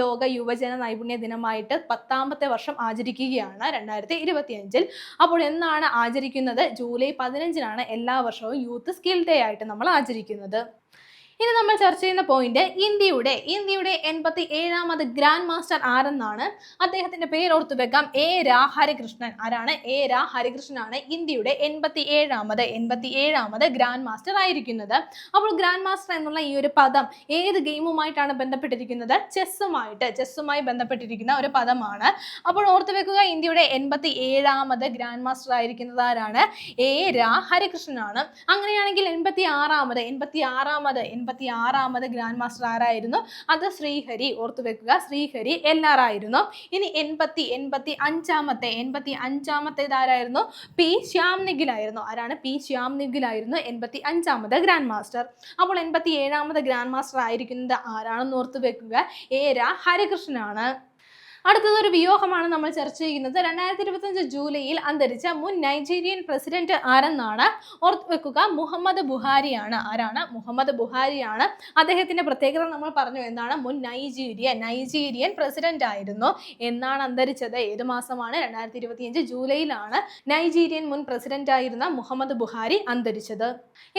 ലോക യുവജന നൈപുണ്യ ദിനമായിട്ട് പത്താമത്തെ വർഷം ആചരിക്കുകയാണ് രണ്ടായിരത്തി ഇരുപത്തി അഞ്ചിൽ അപ്പോൾ എന്നാണ് ആചരിക്കുന്നത്? ജൂലൈ പതിനഞ്ചിനാണ് എല്ലാ വർഷവും യൂത്ത് സ്കിൽ ഡേ ആയിട്ട് നമ്മൾ ആചരിക്കുന്നത്. ഇനി നമ്മൾ ചർച്ച ചെയ്യുന്ന പോയിന്റ് ഇന്ത്യയുടെ ഇന്ത്യയുടെ എൺപത്തി ഏഴാമത് ഗ്രാൻഡ് മാസ്റ്റർ ആരെന്നാണ്? അദ്ദേഹത്തിന്റെ പേര് ഓർത്തു വെക്കാം. എ രാ ഹരികൃഷ്ണൻ ആരാണ്? എ രാ ഹരികൃഷ്ണനാണ് ഇന്ത്യയുടെ എൺപത്തി ഏഴാമത് എൺപത്തി ഏഴാമത് ഗ്രാൻഡ് മാസ്റ്റർ ആയിരിക്കുന്നത്. അപ്പോൾ ഗ്രാൻഡ് മാസ്റ്റർ എന്നുള്ള ഈ ഒരു പദം ഏത് ഗെയിമുമായിട്ടാണ് ബന്ധപ്പെട്ടിരിക്കുന്നത്? ചെസ്സുമായിട്ട് ചെസ്സുമായി ബന്ധപ്പെട്ടിരിക്കുന്ന ഒരു പദമാണ്. അപ്പോൾ ഓർത്തു വെക്കുക ഇന്ത്യയുടെ എൺപത്തി ഏഴാമത് ഗ്രാൻഡ് മാസ്റ്റർ ആയിരിക്കുന്നത് ആരാണ്? എ രാ ഹരികൃഷ്ണനാണ് അങ്ങനെയാണെങ്കിൽ എൺപത്തി ആറാമത് എൺപത്തി ആറാമത് എൺപത്തി ആറാമത് ഗ്രാൻഡ് മാസ്റ്റർ ആരായിരുന്നു? അത് ശ്രീഹരി ഓർത്തു വെക്കുക. ശ്രീഹരി എൽ ആർ ആയിരുന്നു. ഇനി എൺപത്തി എൺപത്തി അഞ്ചാമത്തെ എൺപത്തി അഞ്ചാമത്തേത് ആരായിരുന്നു? പി ശ്യാം നിഖിലായിരുന്നു ആരാണ്? പി ശ്യാം നിഖിലായിരുന്നു എൺപത്തി അഞ്ചാമത് ഗ്രാൻഡ് മാസ്റ്റർ. അപ്പോൾ എൺപത്തി ഏഴാമത് ഗ്രാൻഡ് മാസ്റ്റർ ആയിരിക്കുന്നത് ആരാണെന്ന് ഓർത്തു വെക്കുക? ഏരാ ഹരികൃഷ്ണനാണ്. അടുത്തത് ഒരു വിയോഗമാണ് നമ്മൾ ചർച്ച ചെയ്യുന്നത്. രണ്ടായിരത്തി ഇരുപത്തഞ്ച് ജൂലൈയിൽ അന്തരിച്ച മുൻ നൈജീരിയൻ പ്രസിഡന്റ് ആരെന്നാണ് ഓർത്ത് വെക്കുക? മുഹമ്മദ് ബുഹാരിയാണ്. ആരാണ്? മുഹമ്മദ് ബുഹാരിയാണ്. അദ്ദേഹത്തിന്റെ പ്രത്യേകത നമ്മൾ പറഞ്ഞു. എന്താണ്? മുൻ നൈജീരിയ നൈജീരിയൻ പ്രസിഡന്റ് ആയിരുന്നു. എന്നാണ് അന്തരിച്ചത്. ഏത് മാസമാണ്? രണ്ടായിരത്തി ഇരുപത്തിയഞ്ച് ജൂലൈയിലാണ് നൈജീരിയൻ മുൻ പ്രസിഡന്റ് ആയിരുന്ന മുഹമ്മദ് ബുഹാരി അന്തരിച്ചത്.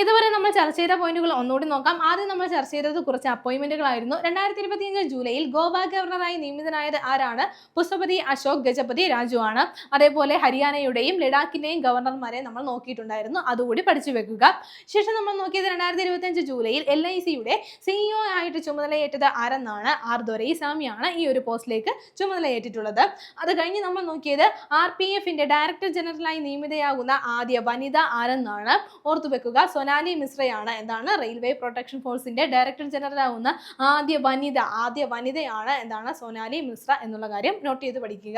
ഇതുവരെ നമ്മൾ ചർച്ച ചെയ്ത പോയിന്റുകൾ ഒന്നുകൂടി നോക്കാം. ആദ്യം നമ്മൾ ചർച്ച ചെയ്തത് കുറച്ച് അപ്പോയിന്റ്മെന്റുകളായിരുന്നു. രണ്ടായിരത്തി ഇരുപത്തിയഞ്ച് ജൂലൈയിൽ ഗോവ ഗവർണറായി നിയമിതനായത് ആരാണ്? പുഷ്പപതി അശോക് ഗജപതി രാജു ആണ്. അതേപോലെ ഹരിയാനയുടെയും ലഡാക്കിന്റെയും ഗവർണർമാരെ നമ്മൾ നോക്കിയിട്ടുണ്ടായിരുന്നു. അതുകൂടി പഠിച്ചു വെക്കുക. ശേഷം നമ്മൾ നോക്കിയത് രണ്ടായിരത്തി ഇരുപത്തിയഞ്ച് ജൂലൈയിൽ എൽ ഐ സിയുടെ സിഇഒ ആയിട്ട് ചുമതലയേറ്റത് ആരെന്നാണ്? ആർ ദൊരൈസ്വാമിയാണ് ഈ ഒരു പോസ്റ്റിലേക്ക് ചുമതലയേറ്റിട്ടുള്ളത്. അത് കഴിഞ്ഞ് നമ്മൾ നോക്കിയത് ആർ പി എഫിന്റെ ഡയറക്ടർ ജനറലായി നിയമിതയാകുന്ന ആദ്യ വനിത ആരെന്നാണ്? ഓർത്തു വെക്കുക. സൊനാലി മിശ്രയാണ് എന്താണ് റെയിൽവേ പ്രൊട്ടക്ഷൻ ഫോഴ്സിന്റെ ഡയറക്ടർ ജനറൽ ആകുന്ന ആദ്യ വനിത ആദ്യ വനിതയാണ് എന്താണ് സൊനാലി മിശ്ര എന്നുള്ള കാര്യം നോട്ട് ചെയ്ത് പഠിക്കുക.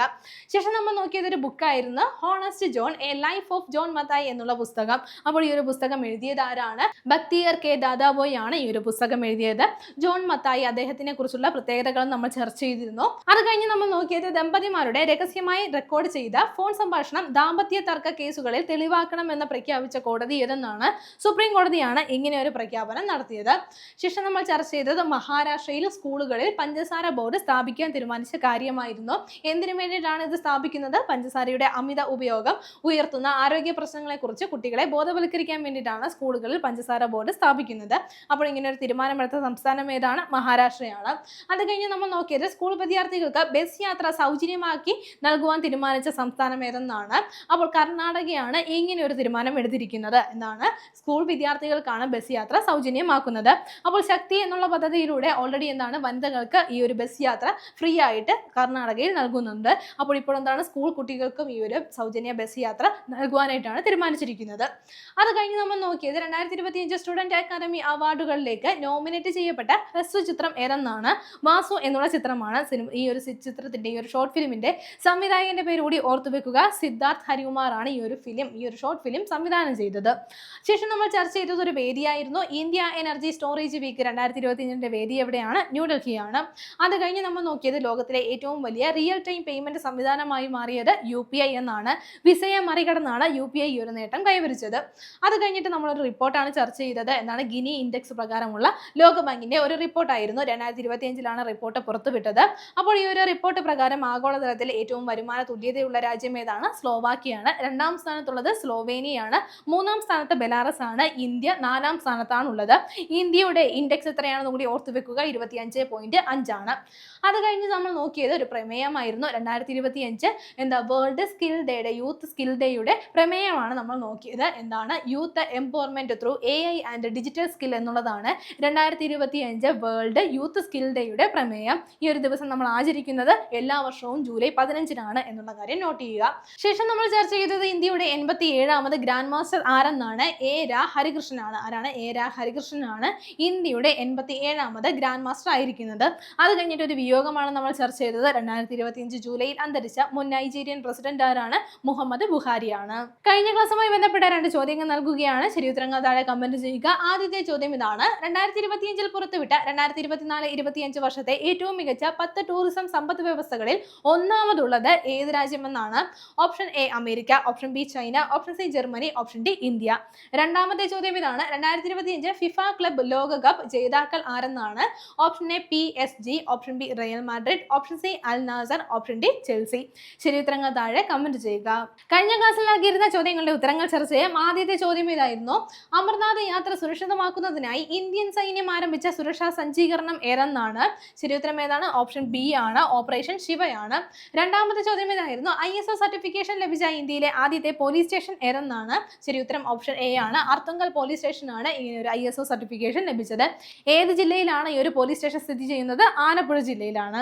ശേഷം നമ്മൾ നോക്കിയത് ഒരു ബുക്കായിരുന്നു honest John a life of John Mathai എന്നുള്ള പുസ്തകം. അപ്പോൾ ഈ ഒരു പുസ്തകം എഴുതിയത് ആരാണ്? ഭക്തിയർ കെ ദാദാബോയ് ആണ് ഈ ഒരു പുസ്തകം എഴുതിയത്. ജോൺ മത്തായി അദ്ദേഹത്തിനെ കുറിച്ചുള്ള പ്രത്യേകതകളും നമ്മൾ ചർച്ച ചെയ്തിരുന്നു. അത് കഴിഞ്ഞ് നമ്മൾ നോക്കിയത് ദമ്പതിമാരുടെ രഹസ്യമായി റെക്കോർഡ് ചെയ്ത ഫോൺ സംഭാഷണം ദാമ്പത്യ തർക്ക കേസുകളിൽ തെളിവാക്കണം എന്ന് പ്രഖ്യാപിച്ച കോടതി ഏതെന്നാണ്? സുപ്രീം കോടതിയാണ് ഇങ്ങനെ ഒരു പ്രഖ്യാപനം നടത്തിയത്. ശേഷം നമ്മൾ ചർച്ച ചെയ്തത് മഹാരാഷ്ട്രയിൽ സ്കൂളുകളിൽ പഞ്ചസാര ബോർഡ് സ്ഥാപിക്കാൻ തീരുമാനിച്ച കാര്യമായിരുന്നു. എന്തിനു വേണ്ടിയിട്ടാണ് ഇത് സ്ഥാപിക്കുന്നത്? പഞ്ചസാരയുടെ അമിത ഉപയോഗം ഉയർത്തുന്ന ആരോഗ്യ പ്രശ്നങ്ങളെക്കുറിച്ച് കുട്ടികളെ ബോധവൽക്കരിക്കാൻ വേണ്ടിയിട്ടാണ് സ്കൂളുകളിൽ പഞ്ചസാര ബോർഡ് സ്ഥാപിക്കുന്നത്. അപ്പോൾ ഇങ്ങനെ ഒരു തീരുമാനമെടുത്ത സംസ്ഥാനം ഏതാണ്? മഹാരാഷ്ട്രയാണ്. അത് കഴിഞ്ഞ് നമ്മൾ നോക്കിയത് സ്കൂൾ വിദ്യാർത്ഥികൾക്ക് ബസ് യാത്ര സൗജന്യമാക്കി നൽകുവാൻ തീരുമാനിച്ച സംസ്ഥാനം ഏതെന്നാണ്? അപ്പോൾ കർണാടകയാണ് ഇങ്ങനെ ഒരു തീരുമാനം എടുത്തിരിക്കുന്നത് എന്നാണ് സ്കൂൾ വിദ്യാർത്ഥികൾക്കാണ് ബസ് യാത്ര സൗജന്യമാക്കുന്നത്. അപ്പോൾ ശക്തി എന്നുള്ള പദ്ധതിയിലൂടെ ഓൾറെഡി എന്താണ്? വനിതകൾക്ക് ഈ ഒരു ബസ് യാത്ര ഫ്രീ ആയിട്ട് കർണാടകയിൽ നൽകുന്നുണ്ട്. അപ്പോൾ ഇപ്പോൾ എന്താണ് സ്കൂൾ കുട്ടികൾക്കും ഈ ഒരു സൗജന്യ ബസ് യാത്ര നൽകുവാനായിട്ടാണ് തീരുമാനിച്ചിരിക്കുന്നത്. അത് കഴിഞ്ഞ് നമ്മൾ നോക്കിയത് രണ്ടായിരത്തി ഇരുപത്തിയഞ്ച് സ്റ്റുഡന്റ് അക്കാദമി അവാർഡുകളിലേക്ക് നോമിനേറ്റ് ചെയ്യപ്പെട്ട ഹ്രസ്വ ചിത്രം ഏതെന്നാണ്? വാസു എന്നുള്ള ചിത്രമാണ് സിനിമ ഈ ഒരു ചിത്രത്തിന്റെ ഈ ഒരു ഷോർട്ട് ഫിലിമിന്റെ സംവിധായകന്റെ പേര് കൂടി ഓർത്തു വെക്കുക. സിദ്ധാർത്ഥ് ഹരികുമാർ ആണ് ഈ ഒരു ഫിലിം ഈ ഒരു ഷോർട്ട് ഫിലിം സംവിധാനം ചെയ്തത്. ശേഷം നമ്മൾ ചർച്ച ചെയ്തത് ഒരു വേദിയായിരുന്നു. ഇന്ത്യ എനർജി സ്റ്റോറേജ് വീക്ക് രണ്ടായിരത്തി ഇരുപത്തിയഞ്ചിന്റെ വേദി എവിടെയാണ്? ന്യൂഡൽഹിയാണ് അത് കഴിഞ്ഞ് നമ്മൾ നോക്കിയത് ലോകത്തിലെ ഏറ്റവും വലിയ റിയൽ ടൈം പേയ്മെന്റ് സംവിധാനമായി മാറിയത് യു പി ഐ എന്നാണ്. വിസയെ മറികടന്നാണ് യു പി ഐ ഒരു നേട്ടം കൈവരിച്ചത്. അത് കഴിഞ്ഞിട്ട് നമ്മളൊരു റിപ്പോർട്ടാണ് ചർച്ച ചെയ്തത്. എന്നാണ് ഗിനി ഇൻഡെക്സ് പ്രകാരമുള്ള ലോകബാങ്കിന്റെ ഒരു റിപ്പോർട്ടായിരുന്നു രണ്ടായിരത്തി ഇരുപത്തിയഞ്ചിലാണ് റിപ്പോർട്ട് പുറത്തുവിട്ടത്. അപ്പോൾ ഈ ഒരു റിപ്പോർട്ട് പ്രകാരം ആഗോളതലത്തിൽ ഏറ്റവും വരുമാന തുല്യതയുള്ള രാജ്യം ഏതാണ്? സ്ലോവാക്കിയാണ് രണ്ടാം സ്ഥാനത്തുള്ളത് സ്ലോവേനിയാണ്. മൂന്നാം സ്ഥാനത്ത് ബെലാറസ് ആണ്. ഇന്ത്യ നാലാം സ്ഥാനത്താണ് ഉള്ളത് ഇന്ത്യയുടെ ഇൻഡെക്സ് എത്രയാണെന്ന് കൂടി ഓർത്തു വെക്കുക ഇരുപത്തിയഞ്ച് പോയിന്റ് അഞ്ചാണ്. അത് കഴിഞ്ഞ് നമ്മൾ നോക്കിയത് ഒരു പ്രമേയമായിരുന്നു രണ്ടായിരത്തി ഇരുപത്തി അഞ്ച് എന്താ വേൾഡ് സ്കിൽ ഡേയുടെ യൂത്ത് സ്കിൽ ഡേയുടെ പ്രമേയമാണ് നമ്മൾ നോക്കിയത്. എന്താണ് youth empowerment through A I and digital skill എന്നുള്ളതാണ് രണ്ടായിരത്തി ഇരുപത്തി അഞ്ച് വേൾഡ് യൂത്ത് സ്കിൽ ഡേയുടെ പ്രമേയം. ഈ ഒരു ദിവസം നമ്മൾ ആചരിക്കുന്നത് എല്ലാ വർഷവും ജൂലൈ പതിനഞ്ചിനാണ് എന്നുള്ള കാര്യം നോട്ട് ചെയ്യുക. ശേഷം നമ്മൾ ചർച്ച ചെയ്തത് ഇന്ത്യയുടെ എൺപത്തി ഏഴാമത് ഗ്രാൻഡ് മാസ്റ്റർ ആരെന്നാണ്? എ. രാ. ഹരികൃഷ്ണനാണ്. ആരാണ്? എ. രാ. ഹരികൃഷ്ണനാണ് ഇന്ത്യയുടെ എൺപത്തി ഏഴാമത് ഗ്രാൻഡ് മാസ്റ്റർ ആയിരിക്കുന്നത്. അത് കഴിഞ്ഞിട്ട് ഒരു വിയോഗമാണ് നമ്മൾ ചർച്ച ചെയ്തത്. രണ്ടായിരത്തി ഇരുപത്തി അഞ്ച് ജൂലൈയിൽ അന്തരിച്ച മുൻ നൈജീരിയൻ പ്രസിഡന്റ് ആരാണ്? മുഹമ്മദ് ബുഹാരിയാണ് കഴിഞ്ഞ ക്ലാസ്സുമായി ബന്ധപ്പെട്ട രണ്ട് ചോദ്യങ്ങൾ നൽകുകയാണ്. ശരിയുത്തരങ്ങൾ താഴെ കമന്റ് ചെയ്യുക. ആദ്യത്തെ ചോദ്യം ഇതാണ്. രണ്ടായിരത്തി ഇരുപത്തിയഞ്ചിൽ പുറത്തുവിട്ട രണ്ടായിരത്തി ഇരുപത്തിനാല് ഇരുപത്തിയഞ്ച് വർഷത്തെ ഏറ്റവും മികച്ച പത്ത് ടൂറിസം സമ്പദ് വ്യവസ്ഥകളിൽ ഒന്നാമതുള്ളത് ഏത് രാജ്യമെന്നാണ്? Option A America. Option B China. Option C Germany. Option D India. രണ്ടാമത്തെ ചോദ്യം ഇതാണ്. രണ്ടായിരത്തി ഇരുപത്തിയഞ്ച് ഫിഫ ക്ലബ് ലോകകപ്പ് ജേതാക്കൾ ആരെന്നാണ്? Option A P S G option B Real Madrid. Option C Al Nassr option D Chelsea. ശരി ഉത്തരങ്ങൾ താഴെ കമന്റ് ചെയ്യുക. കഴിഞ്ഞ ക്ലാസ്സിൽ നൽകിയിരുന്ന ചോദ്യങ്ങളുടെ ഉത്തരങ്ങൾ ചർച്ച ചെയ്യാം. ആദ്യത്തെ ചോദ്യം ഇതായിരുന്നു. അമർനാഥ് യാത്ര സുരക്ഷിതമാക്കുന്നതിനായി ഇന്ത്യൻ സൈന്യം ആരംഭിച്ച സുരക്ഷാ സജ്ജീകരണം ഏതെന്നാണ്? ഉത്തരം ഏതാണ്? ഓപ്ഷൻ ബി ആണ്. ഓപ്പറേഷൻ ശിവയാണ്. രണ്ടാമത്തെ ചോദ്യം ഇതായിരുന്നു. ഐ എസ് ഒ സർട്ടിഫിക്കേഷൻ ലഭിച്ച ഇന്ത്യയിലെ ആദ്യത്തെ പോലീസ് സ്റ്റേഷൻ ഏതെന്നാണ്? ഉത്തരം ഓപ്ഷൻ എ ആണ്. അർത്തുങ്കൽ പോലീസ് സ്റ്റേഷനാണ് ഇങ്ങനെ ഒരു ഐ എസ് ഒ സർട്ടിഫിക്കേഷൻ ലഭിച്ചത്. ഏത് ജില്ലയിലാണ് ഈ ഒരു പോലീസ് സ്റ്റേഷൻ സ്ഥിതി ചെയ്യുന്നത്? ആലപ്പുഴ ജില്ലയിലാണ്.